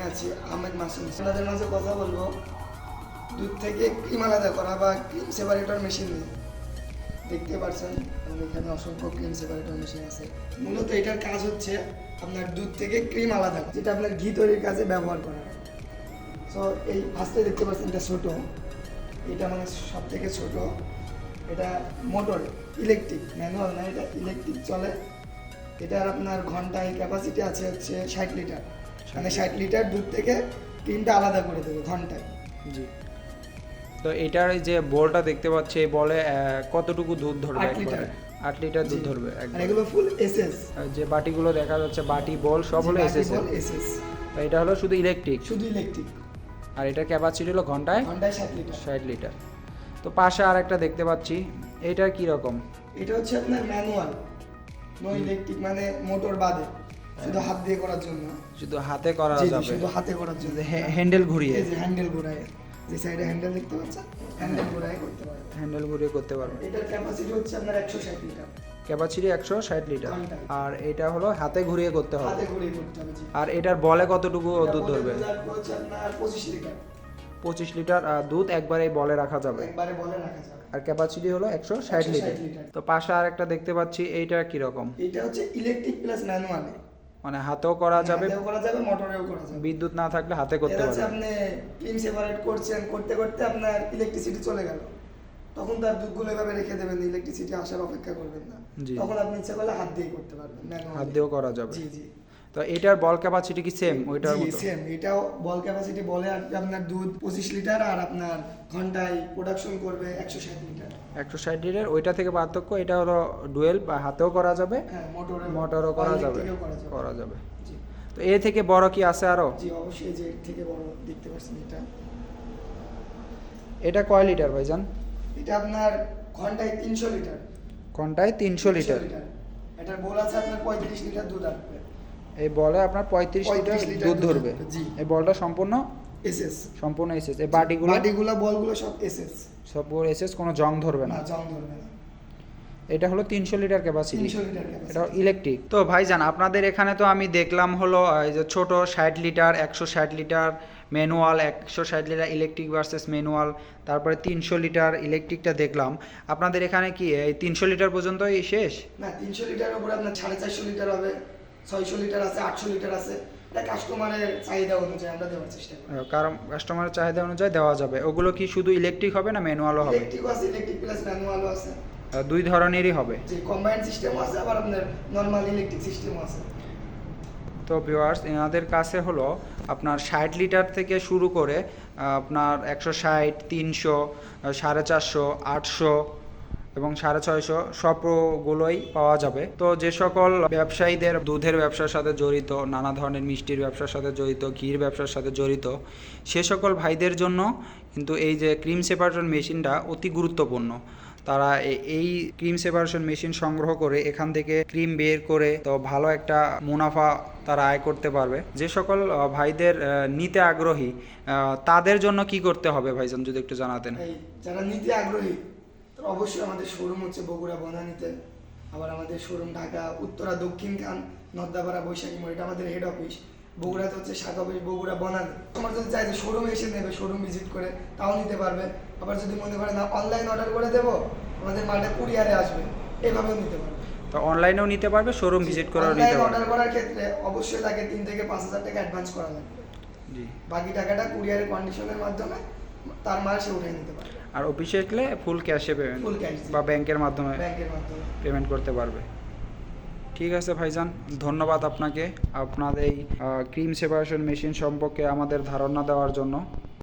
আমি আছি আহমেদ মাসুম। তাদের মাঝে কথা বলব। দুধ থেকে ক্রিম আলাদা করা বা ক্রিম সেপারেটর মেশিন নিয়ে। দেখতে পারছেন এখানে অসংখ্য ক্রিম সেপারেটর মেশিন আছে। মূলত এটার কাজ হচ্ছে আপনার দুধ থেকে ক্রিম আলাদা, যেটা আপনার ঘি তৈরির কাজে ব্যবহার করা সো এই ফার্স্টে দেখতে পাচ্ছেন এটা ছোটো। এটা মানে সব থেকে ছোটো। এটা মোটর, ইলেকট্রিক, ম্যানুয়াল না, এটা ইলেকট্রিক চলে। এটার আপনার ঘন্টায় ক্যাপাসিটি আছে হচ্ছে ষাট লিটার। মানে ষাট লিটার দুধ থেকে ক্রিমটা আলাদা করে দেবে ঘন্টায়। জি। তো এটার যে বলটা দেখতে পাচ্ছি এই বলে কতটুকু দুধ ধরবে আট লিটার। আট লিটার দুধ ধরবে আর এগুলো ফুল এসএস আর যে বাটিগুলো দেখা যাচ্ছে বাটি বল সব হলো এসএস এসএস এটা হলো শুধু ইলেকট্রিক শুধু ইলেকট্রিক আর এটার ক্যাপাসিটি হলো ঘন্টায়? ঘন্টায় ষাট লিটার। ষাট লিটার। তো পাশে আর একটা দেখতে পাচ্ছি এটা কি রকম? এটা হচ্ছে আপনার ম্যানুয়াল নো ইলেকট্রিক মানে মোটর বাদে। শুধু হাত দিয়ে করার জন্য। শুধু হাতে করা যাবে। শুধু হাতে করার জন্য। হ্যান্ডেল ঘুরিয়ে। যে হ্যান্ডেল ঘোরায়। যে সাইডে হ্যান্ডেল দেখতে পাচ্ছেন? হ্যান্ডেল ঘোরায় করতে পারবে হ্যান্ডেল ঘুরিয়ে করতে পারবে এটার ক্যাপাসিটি হচ্ছে আপনার একশো ষাট লিটার। ক্যাপাসিটি একশো ষাট লিটার। আর এটা হলো হাতে ঘুরিয়ে করতে হবে। আর এটার বলে কতটুকু দুধ ধরবে? পঁচিশ লিটার। দুধ একবারে বলে রাখা যাবে। আর ক্যাপাসিটি হলো একশো ষাট লিটার। লিটার। তো পাশে আর একটা দেখতে পাচ্ছি এইটা কীরকম? এটা হচ্ছে ইলেকট্রিক প্লাস ম্যানুয়ালে মানে হাতেও করা যাবে হাতেও করা যাবে মোটরেও করা যাবে। বিদ্যুৎ না থাকলে হাতে করতে এটা পারবে আপনি ক্রিম সেপারেট করছেন করতে করতে আপনার ইলেকট্রিসিটি চলে গেল। তখন তার দুধগুলো এভাবে রেখে দেবেন ইলেকট্রিসিটি আসার অপেক্ষা করবেন না। তখন আপনি ইচ্ছা করলে হাত দিয়ে করতে পারবেন। হাত দিয়েও করা যাবে। জি জি। তো এটার বল ক্যাপাসিটি কি সেম ওইটার মতো। সেম এটাও বল ক্যাপাসিটি বলে আর আপনার দুধ পঁচিশ লিটার আর আপনার ঘন্টায় প্রোডাকশন করবে একশো ষাট লিটার। একশো ষাট লিটার ওইটা থেকে পার্থক্য এটা হলো ডুয়েল বা হাতেও করা যাবে হ্যাঁ মোটরে মোটরও করা যাবে করা যাবে। জি। তো এ থেকে বড় কি আছে আরও? জি অবশ্যই যে এর থেকে বড় দেখতে পাচ্ছেন এটা। এটা কয় লিটার ভাইজান? এটা আপনার ঘন্টায় তিনশো লিটার। ঘন্টায় তিনশো লিটার। এটার বোল আছে আপনার পঁয়ত্রিশ লিটার দুধ আসবে। এই বলে আপনার পঁয়ত্রিশ লিটার দুধ ধরবে। জি। এই বলটা সম্পূর্ণ এসএস। সম্পূর্ণ এসএস। এই বাটিগুলো বাটিগুলো বলগুলো সব এসএস। সব এসএস কোনো জং ধরবে না। জং ধরবে না। এটা হলো তিনশো লিটার ক্যাপাসিটি এটা ইলেকট্রিক তো ভাইজান আপনাদের এখানে তো আমি দেখলাম হলো এই যে ছোট ষাট লিটার একশো ষাট লিটার ম্যানুয়াল একশো ষাট লিটার ইলেকট্রিক ভার্সেস ম্যানুয়াল তারপরে তিনশো লিটার ইলেকট্রিকটা দেখলাম। আপনাদের এখানে কি এই তিনশো লিটার পর্যন্তই শেষ? না তিনশো লিটার উপরে আপনার সাড়ে চারশো লিটার হবে। ছয়শো লিটার আছে আটশো লিটার আছে। এটা কাস্টমারের চাহিদা অনুযায়ী আমরা দেওয়ার চেষ্টা করি। কারণ কাস্টমারের চাহিদা অনুযায়ী দেওয়া যাবে। ওগুলো কি শুধু ইলেকট্রিক হবে না ম্যানুয়ালও হবে? ইলেকট্রিকও আছে ইলেকট্রিক প্লাস ম্যানুয়ালও আছে। দুই ধরনেরই হবে। যে কম্বাইন্ড সিস্টেমও আছে আবার আপনার নর্মাল ইলেকট্রিক সিস্টেমও আছে। তো এনাদের কাছে হলো আপনার ষাট লিটার থেকে শুরু করে আপনার একশো ষাট তিনশো সাড়ে চারশো আটশো এবং সাড়ে ছয়শো সবগুলোই পাওয়া যাবে। তো যে সকল ব্যবসায়ীদের দুধের ব্যবসার সাথে জড়িত, নানা ধরনের মিষ্টির ব্যবসার সাথে জড়িত, ঘির ব্যবসার সাথে জড়িত, সে সকল ভাইদের জন্য কিন্তু এই যে ক্রিম সেপারেশন মেশিনটা অতি গুরুত্বপূর্ণ। তারা এই ক্রিম সেপারেশন মেশিন সংগ্রহ করে এখান থেকে ক্রিম বের করে তো ভালো একটা মুনাফা তারা আয় করতে পারবে। যে সকল ভাইদের নিতে আগ্রহী তাদের জন্য কি করতে হবে ভাইজান যদি একটু জানাতেন? যারা নিতে আগ্রহী অবশ্যই আমাদের শোরুম হচ্ছে বগুড়া বনানীতে। আবার আমাদের শোরুম ঢাকা উত্তরা দক্ষিণ খান নদ্দাপাড়া বৈশাখী মোড় এটা আমাদের হেড অফিস বগুড়াতে হচ্ছে শাখা অফিস বগুড়া বনানী। তোমার যদি চাই যে শোরুমে এসে নেবে শোরুম ভিজিট করে তাও নিতে পারবে। আবার যদি মনে করে না অনলাইন অর্ডার করে দেবো আমাদের মালটা কুরিয়ারে আসবে। এভাবেও নিতে পারবে। তো অনলাইনেও নিতে পারবে শোরুম ভিজিট করেও নিতে পারবে। অর্ডার করার ক্ষেত্রে অবশ্যই তাকে তিন থেকে পাঁচ হাজার টাকা অ্যাডভান্স করা লাগবে। জি। বাকি টাকাটা কুরিয়ারের কন্ডিশনের মাধ্যমে তার মাল সে উঠিয়ে নিতে পারবে। আর অফিসে গেলে ফুল ক্যাশে পেমেন্ট ফুল ক্যাশ বা ব্যাংকের মাধ্যমে ব্যাংকের মাধ্যমে। পেমেন্ট করতে পারবে। ঠিক আছে ভাইজান ধন্যবাদ আপনাকে। আপনার এই ক্রিম সেপারেশন মেশিন সম্পর্কে আমাদের ধারণা দেওয়ার জন্য।